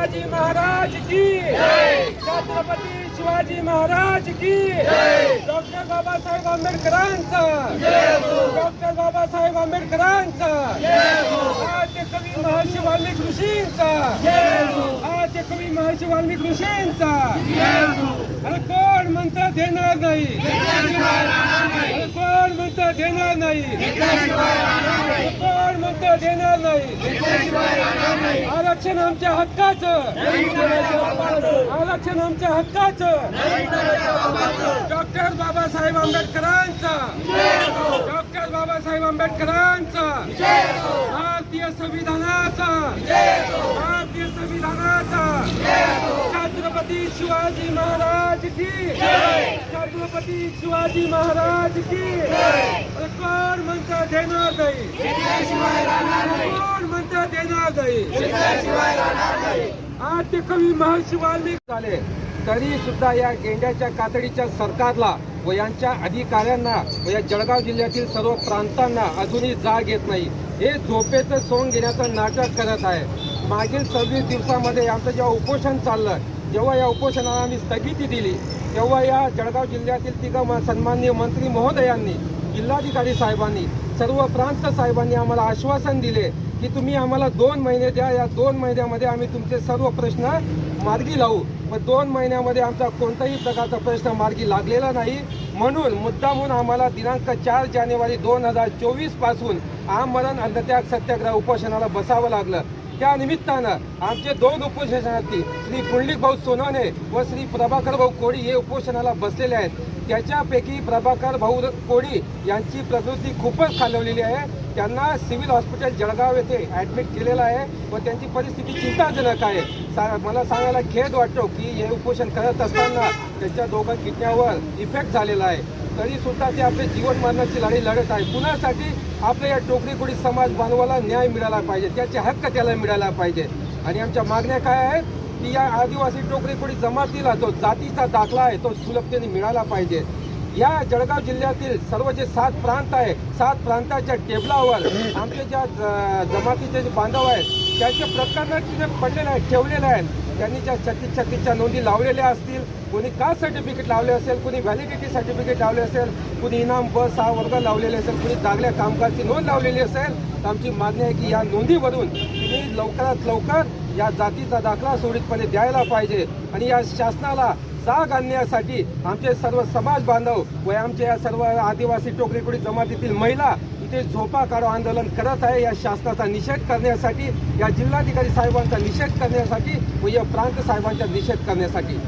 शिवाजी महाराज की छत्रपती शिवाजी महाराज की डॉक्टर बाबासाहेब आंबेडकरांचा डॉक्टर बाबासाहेब आंबेडकरांचा आद्य कवी महर्षी वाल्मिक ऋषींचा आद्य कवी महर्षी वाल्मिक ऋषींचा अरे कोण म्हणतं देणार नाही? कोण म्हणतं देणार नाही? हक्क देणार नाही. आरक्षण आमच्या हक्काचं. आरक्षण आमच्या हक्काचं. डॉक्टर बाबासाहेब आंबेडकरांचा. डॉक्टर बाबासाहेब आंबेडकरांचा. भारतीय संविधानाचा. भारतीय संविधानाचा. छत्रपती शिवाजी महाराज की छत्रपती शिवाजी महाराज की। कोण म्हणतं देणार नाही कोण म्हणतं देणार नाही आज ते कवी महर्षी वाल्मिक झाले. तरी सुद्धा या गेंड्याच्या कातडीच्या सरकारला व यांच्या अधिकाऱ्यांना व या जळगाव जिल्ह्यातील सर्व प्रांतांना अजूनही जाग येत नाही. हे झोपेचं सोंग घेण्याचं नाटक करत आहे. मागील सव्वीस दिवसामध्ये आमचं जेव्हा उपोषण चाललं जेव्हा या उपोषणाला आम्ही स्थगिती दिली तेव्हा या जळगाव जिल्ह्यातील तिघा म- सन्माननीय मंत्री महोदयांनी जिल्हाधिकारी साहेबांनी सर्व प्रांत साहेबांनी आम्हाला आश्वासन दिले की तुम्ही आम्हाला दोन महिने द्या. या दोन महिन्यामध्ये आम्ही तुमचे सर्व प्रश्न मार्गी लावू. मग दोन महिन्यामध्ये आमचा कोणताही प्रकारचा प्रश्न मार्गी लागलेला नाही. म्हणून मुद्दामून आम्हाला दिनांक चार जानेवारी दोन हजार चोवीसपासून आमरण अंधत्याग सत्याग्रह उपोषणाला बसावं लागलं. त्या निमित्तानं आमचे दोन उपोषणार्थी श्री पुंडलिक भाऊ सोनवणे व श्री प्रभाकर भाऊ कोळी हे उपोषणाला बसलेले आहेत. त्याच्यापैकी प्रभाकर भाऊ कोळी यांची प्रकृती खूपच खालवलेली आहे. त्यांना सिव्हिल हॉस्पिटल जळगाव येथे ॲडमिट केलेलं आहे व त्यांची परिस्थिती चिंताजनक आहे. सा मला सांगायला खेद वाटतो की हे उपोषण करत असताना त्यांच्या दोघं किडन्यावर इफेक्ट झालेला आहे. तरी सुद्धा ते आपले जीवन मरणाची लढाई लढत आहे. कुणासाठी? आपल्या या टोकरी समाज बांधवाला न्याय मिळाला पाहिजे. त्याचे हक्क त्याला मिळाला पाहिजे. आणि आमच्या मागण्या काय आहेत? की या आदिवासी टोकरी जमातीला जो जातीचा दाखला आहे तो सुलभतेने मिळाला पाहिजे. या जळगाव जिल्ह्यातील सर्व जे सात प्रांत आहे सात प्रांताच्या टेबलावर आमचे ज्या जमातीचे जे बांधव आहेत त्याचे प्रकरण तिथे पडलेले आहेत ठेवलेले आहेत. त्यांनी ज्या छत्तीस छत्तीसच्या नोंदी लावलेल्या असतील कोणी कास्ट सर्टिफिकेट लावले असेल कोणी व्हॅलिडिटी सर्टिफिकेट लावले असेल कोणी इनाम ब सहा वर्ग लावलेले असेल कोणी चांगल्या कामकाजची नोंद लावलेली असेल तर आमची मागणी आहे की या नोंदीवरून तुम्ही लवकरात लवकर या जातीचा दाखला सुरळीतपणे द्यायला पाहिजे आणि या शासनाला जाग आणण्यासाठी आमचे सर्व समाज बांधव व आमच्या या सर्व आदिवासी टोकरीकुडी जमातीतील महिला ते झोपा काढो आंदोलन करत आहे. या शासनाचा निषेध करण्यासाठी या जिल्हाधिकारी साहेबांचा निषेध करण्यासाठी व या प्रांत साहेबांचा निषेध करण्यासाठी.